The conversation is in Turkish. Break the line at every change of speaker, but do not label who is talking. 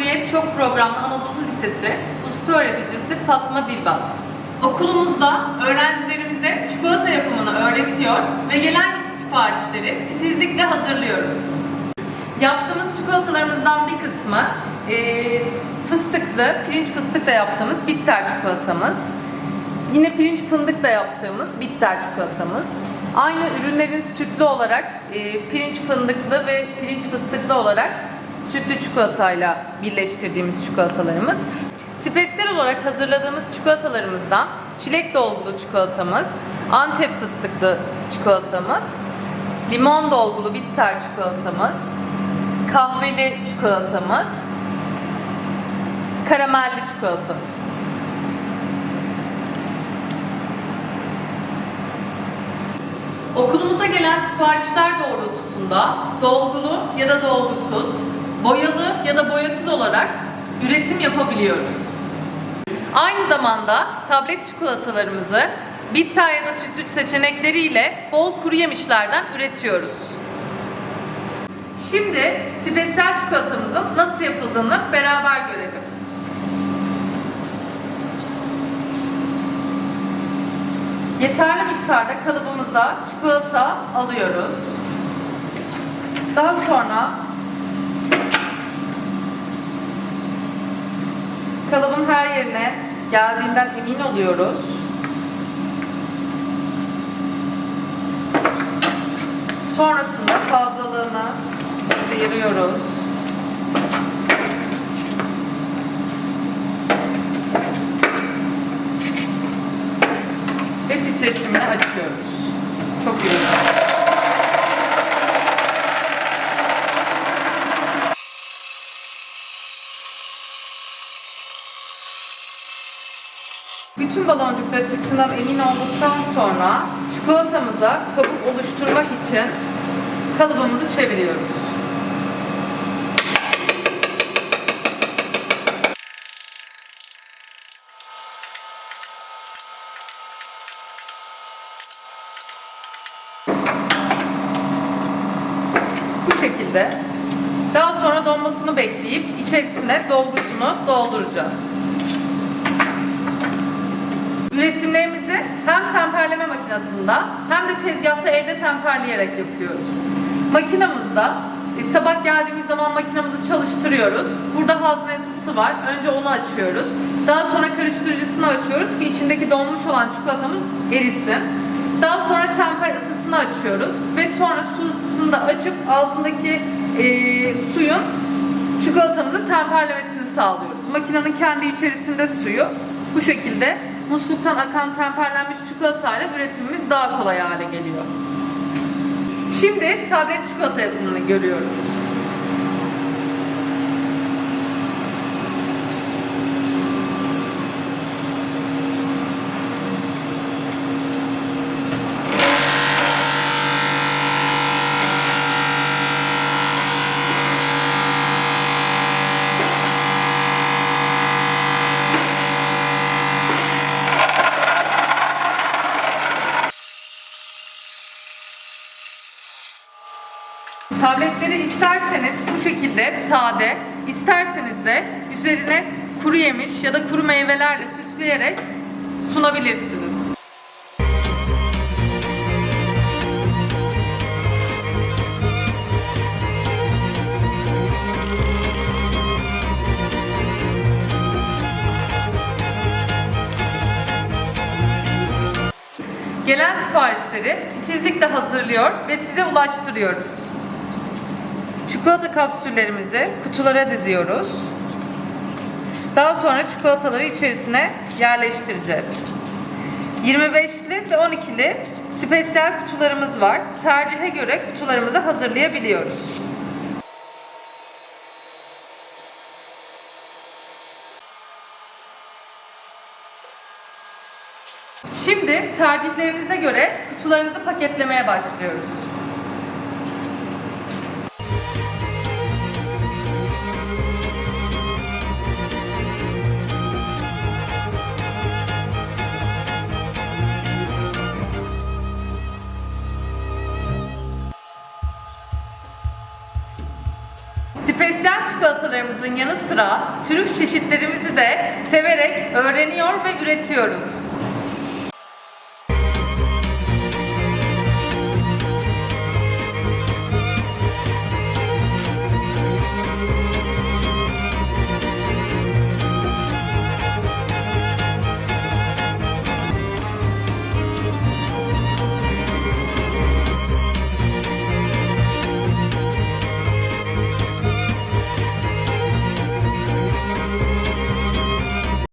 Cumhuriyet Çok Programlı Anadolu Lisesi Usta Öğreticisi Fatma Dilbaz. Okulumuzda öğrencilerimize çikolata yapımını öğretiyor ve gelen siparişleri titizlikle hazırlıyoruz. Yaptığımız çikolatalarımızdan bir kısmı eee, fıstıklı, pirinç fıstıkla yaptığımız bitter çikolatamız. Yine pirinç fındıkla yaptığımız bitter çikolatamız. Aynı ürünlerin sütlü olarak eee, pirinç fındıklı ve pirinç fıstıklı olarak sütlü çikolatayla birleştirdiğimiz çikolatalarımız. Spesiyel olarak hazırladığımız çikolatalarımızdan çilek dolgulu çikolatamız, antep fıstıklı çikolatamız, limon dolgulu bitter çikolatamız, kahveli çikolatamız, karamelli çikolatamız. Okulumuza gelen siparişler doğrultusunda dolgulu ya da dolgusuz, boyalı ya da boyasız olarak üretim yapabiliyoruz. Aynı zamanda tablet çikolatalarımızı bitter ya da sütlü seçenekleriyle bol kuru yemişlerden üretiyoruz. Şimdi spesiyel çikolatamızın nasıl yapıldığını beraber görelim. Yeterli miktarda kalıbımıza çikolata alıyoruz. Daha sonra kalıbın her yerine geldiğinden emin oluyoruz. Sonrasında fazlalığını sıyırıyoruz. Ve titreşimini açıyoruz. Çok iyi. Bütün baloncukları çıktığından emin olduktan sonra çikolatamıza kabuk oluşturmak için kalıbımızı çeviriyoruz. Bu şekilde. Daha sonra donmasını bekleyip içerisine dolgusunu dolduracağız. Üretimlerimizi hem temperleme makinesinde hem de tezgahta evde temperleyerek yapıyoruz. Makinamızda e, sabah geldiğimiz zaman makinamızı çalıştırıyoruz. Burada hazne ısısı var. Önce onu açıyoruz. Daha sonra karıştırıcısını açıyoruz ki içindeki donmuş olan çikolatamız erisin. Daha sonra temper ısısını açıyoruz ve sonra su ısısını da açıp altındaki e, suyun çikolatamızı temperlemesini sağlıyoruz. Makinenin kendi içerisinde suyu bu şekilde musluktan akan temperlenmiş çikolatayla üretimimiz daha kolay hale geliyor. Şimdi tablet çikolata yapımını görüyoruz. Tabletleri isterseniz bu şekilde sade, isterseniz de üzerine kuru yemiş ya da kuru meyvelerle süsleyerek sunabilirsiniz. Gelen siparişleri titizlikle hazırlıyor ve size ulaştırıyoruz. Çikolata kapsüllerimizi kutulara diziyoruz. Daha sonra çikolataları içerisine yerleştireceğiz. 25'li ve 12'li spesiyel kutularımız var. Tercihe göre kutularımızı hazırlayabiliyoruz. Şimdi tercihlerinize göre kutularınızı paketlemeye başlıyoruz. Spesyal çikolatalarımızın yanı sıra trüf çeşitlerimizi de severek öğreniyor ve üretiyoruz.